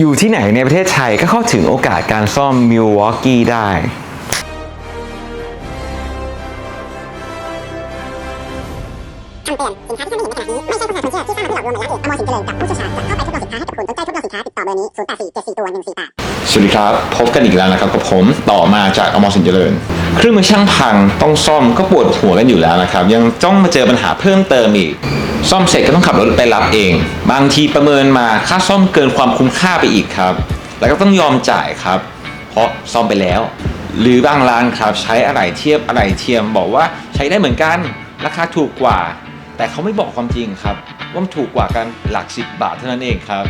อยู่ที่ไหนในประเทศไทยก็เข้าถึงโอกาสการซ่อมมิลวอกกี้ได้คำเตือนสินค้าที่ท่านได้เห็นในขณะนี้ไม่ใช่โฆษณาชวนเชื่อที่สร้างมาเพื่อหลอกลวงระยะเอกอมสินเจริญกับผู้เชี่ยวชาญจะเข้าไปทดลองสินค้าให้กับคุณสนใจทดลองสินค้าติดต่อเบอร์นี้ 0 8 4 7 4 ตัว 148 สวัสดีครับ พบกันอีกแล้วนะครับกับผมต่อมาจากอมสินเจริญ เครื่องมือช่างพังต้องซ่อมก็ปวดหัวกันอยู่แล้วนะครับ ยังต้องมาเจอปัญหาเพิ่มเติมอีก ซ่อมเสร็จก็ต้องขับรถไปรับเอง บางทีประเมินมาค่าซ่อมเกินความคุ้มค่าไปอีกครับ แล้วก็ต้องยอมจ่ายครับ เพราะซ่อมไปแล้ว หรือบางร้านครับใช้อะไรเทียบอะไรเทียม บอกว่าใช้ได้เหมือนกันราคาถูกกว่า แต่เขาไม่บอกความจริงครับ ว่ามันถูกกว่ากันหลัก 10 บาทเท่านั้นเองครับ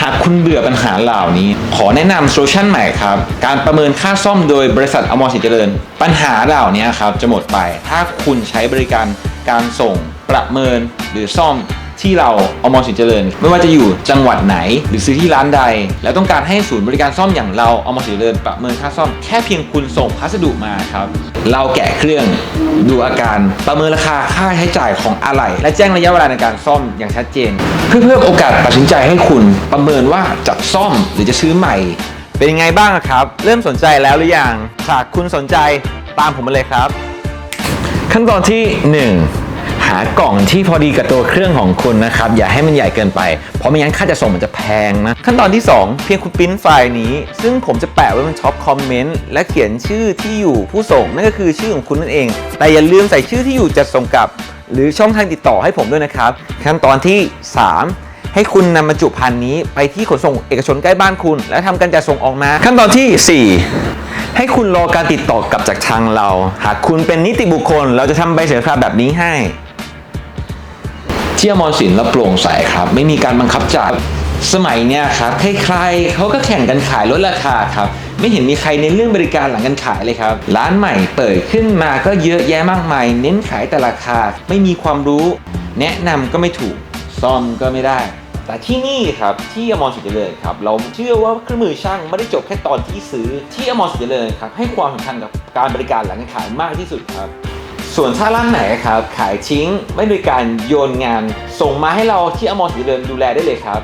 หากคุณเบื่อปัญหาเหล่านี้ ขอแนะนำโซลูชันใหม่ครับ การประเมินค่าซ่อมโดยบริษัทอมรสินเจริญ ปัญหาเหล่านี้ครับจะหมดไปถ้าคุณใช้บริการการส่ง ประเมินหรือซ่อมที่เราเอมรสินเจริญ ไม่ว่าจะอยู่จังหวัดไหน หรือซื้อที่ร้านใด แล้วต้องการให้ศูนย์บริการซ่อมอย่างเราเอมรสินเจริญประเมินค่าซ่อมแค่เพียงคุณส่งพัสดุมาครับ เราแกะเครื่องดูอาการประเมินราคาค่าใช้จ่ายของอะไหล่และแจ้งระยะเวลาในการซ่อมอย่างชัดเจน เพื่อเพิ่มโอกาสตัดสินใจให้คุณประเมินว่าจะซ่อมหรือจะซื้อใหม่ เป็นยังไงบ้างครับ เริ่มสนใจแล้วหรือยังหากคุณสนใจตามผมมาเลยครับ ขั้นตอนที่ 1 หากล่องที่พอดีกับตัวเครื่องของคุณนะครับ อย่าให้มันใหญ่เกินไป เพราะไม่งั้นค่าจะส่งมันจะแพงนะ ขั้นตอนที่ 2 เพียงคุณปริ้นไฟล์นี้ ซึ่งผมจะแปะไว้บนท็อปคอมเมนต์และเขียนชื่อที่อยู่ผู้ส่งนั่นก็คือชื่อของคุณนั่นเอง แต่อย่าลืมใส่ชื่อที่อยู่จัดส่งกลับ หรือช่องทางติดต่อให้ผมด้วยนะครับ ขั้นตอนที่ 3ให้คุณนำบรรจุภัณฑ์นี้ไปที่ขนส่งเอกชนใกล้บ้านคุณ และทำการจัดส่งออกมา ขั้นตอนที่ 4 ให้คุณรอการติดต่อกลับจากทางเรา หากคุณเป็นนิติบุคคล เราจะทำใบเสนอราคาแบบนี้ให้ ที่อมรสินเราโปร่งใสครับ ไม่มีการบังคับจ่ายสมัยเนี้ยครับใครๆเขาก็แข่งกันขายลดราคาครับไม่เห็นมีใครในนเรื่องบริการหลังการขายเลยครับ ร้านใหม่เปิดขึ้นมาก็เยอะแยะมากมาย เน้นขายแต่ราคาไม่มีความรู้ แนะนำก็ไม่ถูกซ่อมก็ไม่ได้ แต่ที่นี่ครับที่อมรสินเจริญครับเราเชื่อว่าเครื่องมือช่างไม่ได้จบแค่ตอนที่ซื้อที่อมรสินเจริญครับให้ความสำคัญกับการบริการหลังการขายมากที่สุดครับ ส่วนถ้าร้านไหนครับขายทิ้งไม่โดยการโยนงาน ส่งมาให้เราที่อมรสีเดินดูแลได้เลยครับ